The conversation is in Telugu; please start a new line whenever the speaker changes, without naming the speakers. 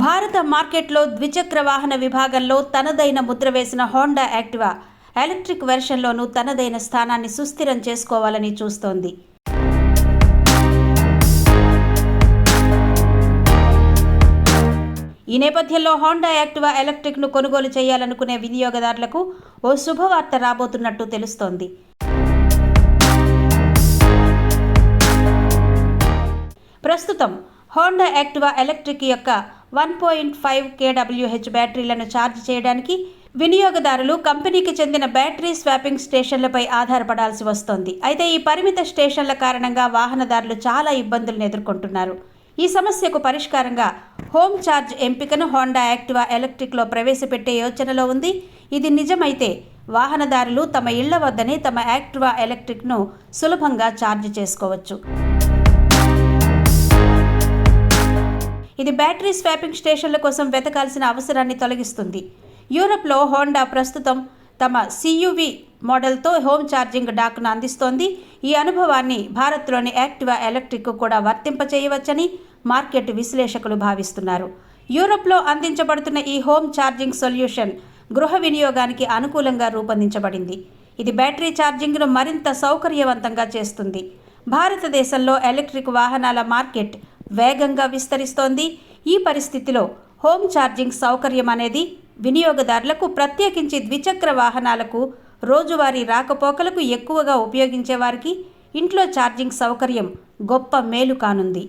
భారత మార్కెట్లో ద్విచక్ర వాహన విభాగంలో తనదైన ముద్ర వేసిన హోండా యాక్టివా ఎలక్ట్రిక్ వెర్షన్లోనూ తనదైన స్థానాన్ని సుస్థిరం చేసుకోవాలని చూస్తోంది. ఈ నేపథ్యంలో హోండా యాక్టివా ఎలక్ట్రిక్ను కొనుగోలు చేయాలనుకునే వినియోగదారులకు ఓ శుభవార్త రాబోతున్నట్టు తెలుస్తోంది. ప్రస్తుతం హోండా యాక్టివా ఎలక్ట్రిక్ యొక్క వన్ పాయింట్ ఫైవ్ కేడబ్ల్యూహెచ్ బ్యాటరీలను ఛార్జ్ చేయడానికి వినియోగదారులు కంపెనీకి చెందిన బ్యాటరీ స్వాపింగ్ స్టేషన్లపై ఆధారపడాల్సి వస్తోంది. అయితే ఈ పరిమిత స్టేషన్ల కారణంగా వాహనదారులు చాలా ఇబ్బందులను ఎదుర్కొంటున్నారు. ఈ సమస్యకు పరిష్కారంగా హోమ్ ఛార్జ్ ఎంపికను హోండా యాక్టివా ఎలక్ట్రిక్లో ప్రవేశపెట్టే యోచనలో ఉంది. ఇది నిజమైతే వాహనదారులు తమ ఇళ్ళ వద్దనే తమ యాక్టివా ఎలక్ట్రిక్ను సులభంగా ఛార్జ్ చేసుకోవచ్చు. ఇది బ్యాటరీ స్వాపింగ్ స్టేషన్ల కోసం వెతకాల్సిన అవసరాన్ని తొలగిస్తుంది. యూరప్లో హోండా ప్రస్తుతం తమ సియువి మోడల్తో హోమ్ ఛార్జింగ్ డాక్ను అందిస్తోంది. ఈ అనుభవాన్ని భారత్లోని యాక్టివా ఎలక్ట్రిక్ కూడా వర్తింపచేయవచ్చని మార్కెట్ విశ్లేషకులు భావిస్తున్నారు. యూరప్లో అందించబడుతున్న ఈ హోమ్ ఛార్జింగ్ సొల్యూషన్ గృహ వినియోగానికి అనుకూలంగా రూపొందించబడింది. ఇది బ్యాటరీ ఛార్జింగ్ను మరింత సౌకర్యవంతంగా చేస్తుంది. భారతదేశంలో ఎలక్ట్రిక్ వాహనాల మార్కెట్ వేగంగా విస్తరిస్తోంది. ఈ పరిస్థితిలో హోమ్ ఛార్జింగ్ సౌకర్యం అనేది వినియోగదారులకు ప్రత్యేకించి ద్విచక్ర వాహనాలకు రోజువారీ రాకపోకలకు ఎక్కువగా ఉపయోగించే వారికి ఇంట్లో ఛార్జింగ్ సౌకర్యం గొప్ప మేలు కానుంది.